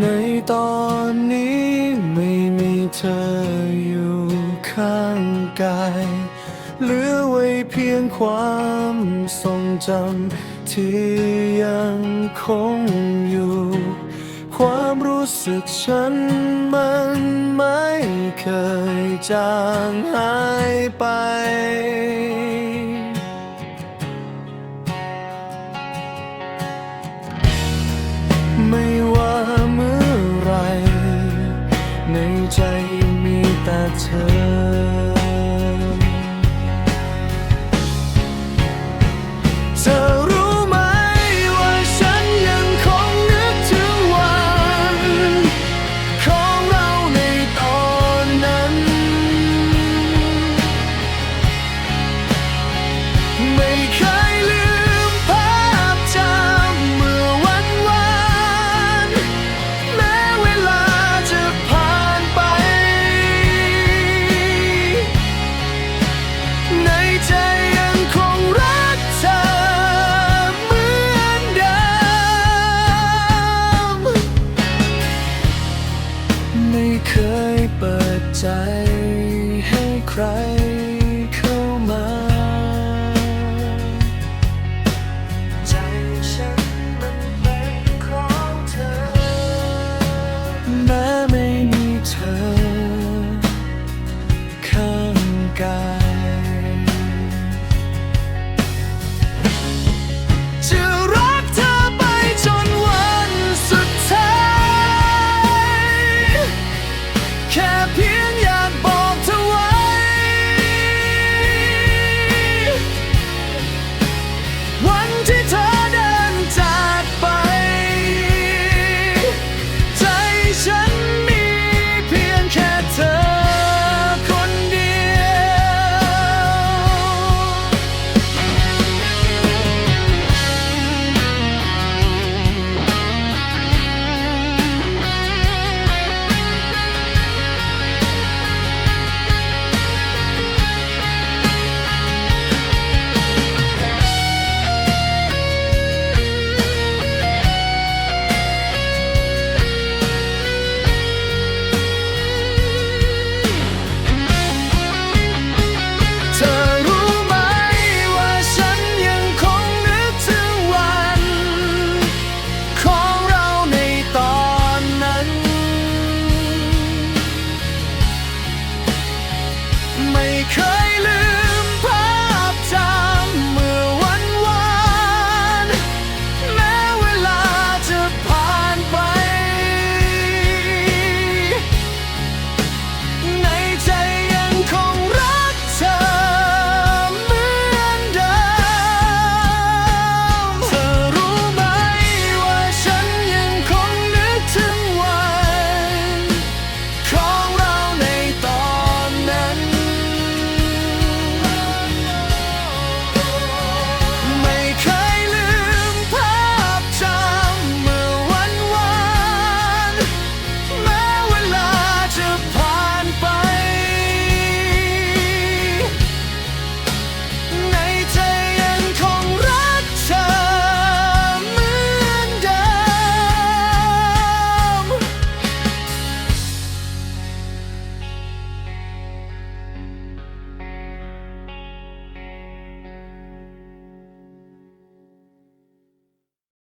ในตอนนี้ไม่มีเธออยู่ข้างกายเหลือไว้เพียงความทรงจำที่ยังคงอยู่ ความรู้สึกฉันมันไม่เคยจางหายไป เธอ